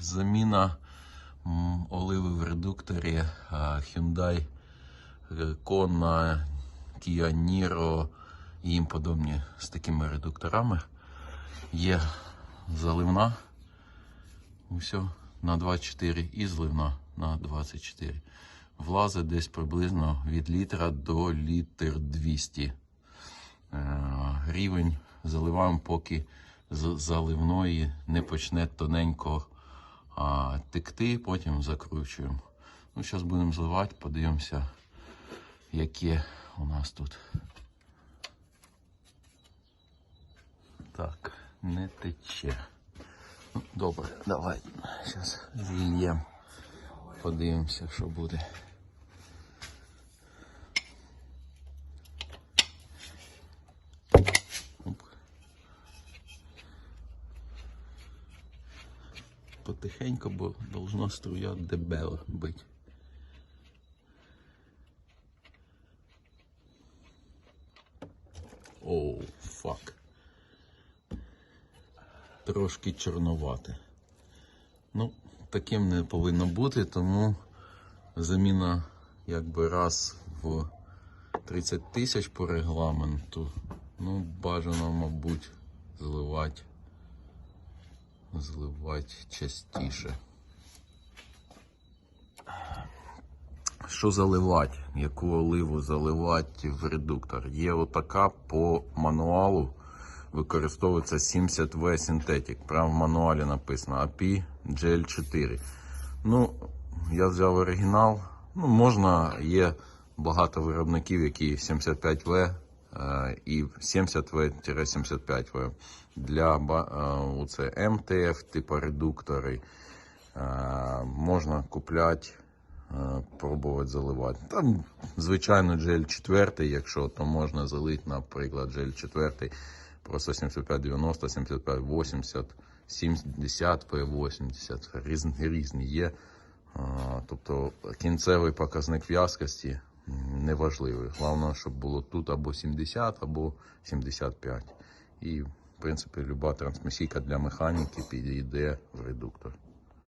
заміна оливи в редукторі Hyundai Kona, Kia Niro і їм подобні з такими редукторами. Є заливна Все, на 24 і зливна на 24. Влазить десь приблизно від літра до літр 200. Е, Рівень заливаємо, поки з заливної не почне тоненько а, текти, потім закручуємо. Ну, зараз будемо зливати, подивимося, яке у нас тут. Так, не тече. Ну, Добре, давай. Зараз зільємо. Подивимося, що буде. Потихеньку, бо должна струя дебела бить. Оу, фак. Трошки чорновате. Ну, таким не повинно бути, тому заміна якби раз в 30 тисяч по регламенту. Ну, бажано, мабуть, зливати, зливати частіше. Що заливати? Яку оливу заливати в редуктор? Є отака по мануалу використовується 70V Synthetic. Прямо в мануалі написано API GL4. Ну, я взяв оригінал. Ну, можна, є багато виробників, які 75V е, і 70V-75V. Для е, оце МТФ, типу редуктори. Е, можна купляти, е, пробувати заливати. Там, звичайно, GL 4, якщо то можна залити, наприклад, GL 4, просто 7590, 7580, 70 P80, різні, різні є. Тобто кінцевий показник в'язкості неважливий. Головне, щоб було тут або 70, або 75. І, в принципі, люба трансмісійка для механіки підійде в редуктор.